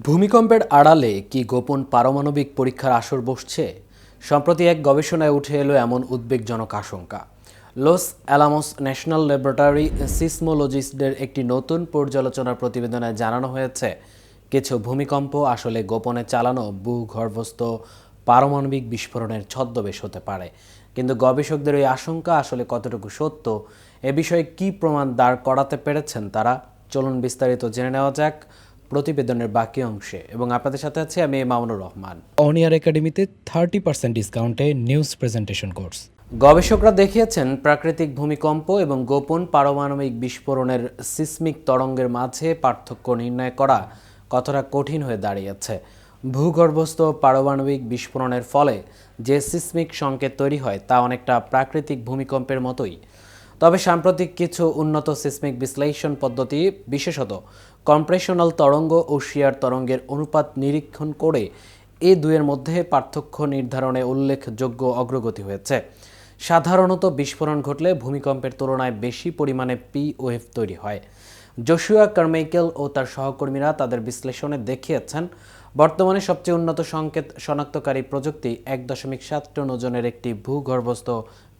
ভূমিকম্পের আড়ালে কি গোপন পারমাণবিক পরীক্ষার আসর বসছে? সম্প্রতি এক গবেষণায় উঠে এলো এমন উদ্বেগজনক আশঙ্কা। লস অ্যালামোস ন্যাশনাল ল্যাবরেটরি সিসমোলজিস্টদের একটি নতুন পর্যালোচনার প্রতিবেদনে জানানো হয়েছে, কিছু ভূমিকম্প আসলে গোপনে চালানো ভূগর্ভস্থ পারমাণবিক বিস্ফোরণের ছদ্মবেশ হতে পারে। কিন্তু গবেষকদের এই আশঙ্কা আসলে কতটুকু সত্য, এ বিষয়ে কী প্রমাণ দাঁড় করাতে পেরেছেন তারা? চলুন বিস্তারিত জেনে নেওয়া যাক। প্রতিবেদনের বাকি অংশে। এবং আপনাদের সাথে আছে আমি মামুনুর রহমান। অনিয়ার একাডেমিতে থার্টি পার্সেন্ট ডিসকাউন্টে নিউজ প্রেজেন্টেশন কোর্স গবেষকরা দেখিয়েছেন প্রাকৃতিক ভূমিকম্প এবং গোপন পারমাণবিক বিস্ফোরণের সিসমিক তরঙ্গের মাঝে পার্থক্য নির্ণয় করা কতটা কঠিন হয়ে দাঁড়িয়েছে। ভূগর্ভস্থ পারমাণবিক বিস্ফোরণের ফলে যে সিসমিক সংকেত তৈরি হয় তা অনেকটা প্রাকৃতিক ভূমিকম্পের মতোই। তবে সাম্প্রতিক কিছু উন্নত সিসমিক বিশ্লেষণ পদ্ধতি, বিশেষত কম্প্রেশনাল তরঙ্গ ও শিয়ার তরঙ্গের অনুপাত নিরীক্ষণ করে এ দুয়ের মধ্যে পার্থক্য নির্ধারণে উল্লেখযোগ্য অগ্রগতি হয়েছে। সাধারণত বিস্ফোরণ ঘটলে ভূমিকম্পের তুলনায় বেশি পরিমাণে পি ওয়েভ তৈরি হয়। জোশুয়া কারমাইকেল ও তার সহকর্মীরা তাদের বিশ্লেষণে দেখিয়েছেন, বর্তমানে সবচেয়ে উন্নত সংকেত শনাক্তকারী প্রযুক্তি এক দশমিক সাত টন ওজনের একটি ভূগর্ভস্থ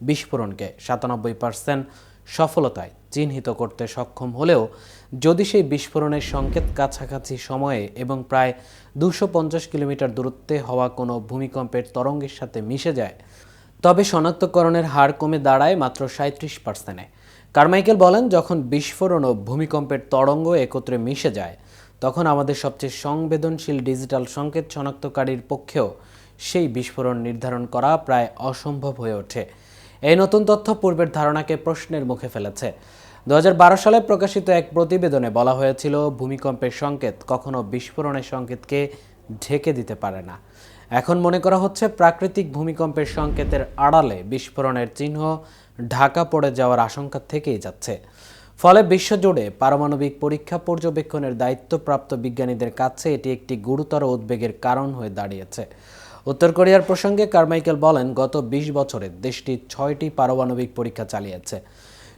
বিস্ফোরণকে সাতানব্বই পার্সেন্ট সফলতায় চিহ্নিত করতে সক্ষম হলেও, যদি সেই বিস্ফোরণের সংকেত কাছাকাছি সময়ে এবং প্রায় দুশো কিলোমিটার দূরত্বে হওয়া কোনো ভূমিকম্পের তরঙ্গের সাথে মিশে যায়, তবে শনাক্তকরণের হার কমে দাঁড়ায় মাত্র সাঁত্রিশ পার্সেন্টে। কারমাইকেল বলেন, যখন বিস্ফোরণ ও ভূমিকম্পের তরঙ্গ একত্রে মিশে যায়, তখন আমাদের সবচেয়ে সংবেদনশীল ডিজিটাল সংকেত শনাক্তকারীর পক্ষেও সেই বিস্ফোরণ নির্ধারণ করা প্রায় অসম্ভব হয়ে ওঠে। এই নতুন তথ্য পূর্বের ধারণাকে প্রশ্নের মুখে ফেলেছে। দু হাজার বারো সালে প্রকাশিত এক প্রতিবেদনে বলা হয়েছিল, ভূমিকম্পের সংকেত কখনো বিস্ফোরণের সংকেতকে ঢেকে দিতে পারে না। এখন মনে করা হচ্ছে প্রাকৃতিক ভূমিকম্পের সংকেতের আড়ালে বিস্ফোরণের চিহ্ন ঢাকা পড়ে যাওয়ার আশঙ্কা থেকেই যাচ্ছে। ফলে বিশ্বজুড়ে পারমাণবিক পরীক্ষা পর্যবেক্ষণের দায়িত্বপ্রাপ্ত বিজ্ঞানীদের কাছে এটি একটি গুরুতর উদ্বেগের কারণ হয়ে দাঁড়িয়েছে। উত্তর কোরিয়ার প্রসঙ্গে কারমাইকেল বলেন, গত ২০ বছরে দেশটি ছয়টি পারমাণবিক পরীক্ষা চালিয়েছে।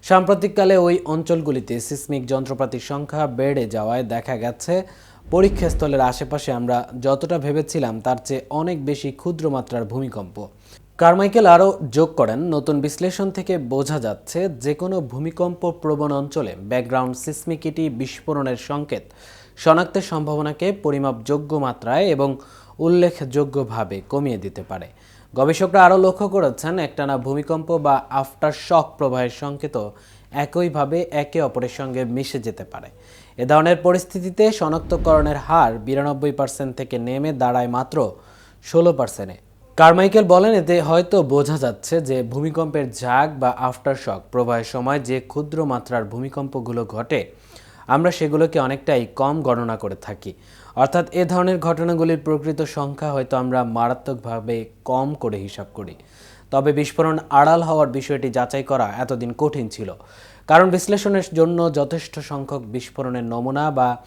সাম্প্রতিককালে ওই অঞ্চলগুলিতে সিসমিক যন্ত্রপাতির সংখ্যা বেড়ে যাওয়ায় দেখা গেছে, পরীক্ষাস্থলের আশেপাশে আমরা যতটা ভেবেছিলাম তার চেয়ে অনেক বেশি ক্ষুদ্র মাত্রার ভূমিকম্প। কারমাইকেল আরও যোগ করেন, নতুন বিশ্লেষণ থেকে বোঝা যাচ্ছে যে কোনো ভূমিকম্প প্রবণ অঞ্চলে ব্যাকগ্রাউন্ড সিসমিকিটি বিস্ফোরণের সংকেত শনাক্তের সম্ভাবনাকে পরিমাপযোগ্য মাত্রায় এবং উল্লেখযোগ্যভাবে কমিয়ে দিতে পারে। গবেষকরা আরও লক্ষ্য করেছেন, একটানা ভূমিকম্প বা আফটার শক প্রবাহের সংকেত একইভাবে একে অপরের সঙ্গে মিশে যেতে পারে। এ ধরনের পরিস্থিতিতে শনাক্তকরণের হার বিরানব্বই পার্সেন্ট থেকে নেমে দাঁড়ায় মাত্র ষোলো পার্সেন্টে। কারমাইকেল বলেন, এতে হয়তো বোঝা যাচ্ছে যে ভূমিকম্পের ঝাঁক বা আফটার শক প্রবাহের সময় যে ক্ষুদ্র মাত্রার ভূমিকম্পগুলো ঘটে আমরা সেগুলোকে অনেকটাই কম গণনা করে থাকি। অর্থাৎ এ ধরনের ঘটনাগুলির প্রকৃত সংখ্যা হয়তো আমরা মারাত্মকভাবে কম করে হিসাব করি। তবে বিস্ফোরণ আড়াল হওয়ার বিষয়টি যাচাই করা এতদিন কঠিন ছিল। কারণ বিশ্লেষণের জন্য যথেষ্ট সংখ্যক বিস্ফোরণের নমুনা বা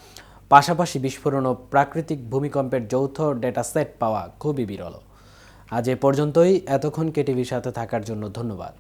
পাশাপাশি বিস্ফোরণ ও প্রাকৃতিক ভূমিকম্পের যৌথ ডেটা সেট পাওয়া খুবই বিরল। আজ এ পর্যন্তই। এতক্ষণ কেটিভির সাথে থাকার জন্য ধন্যবাদ।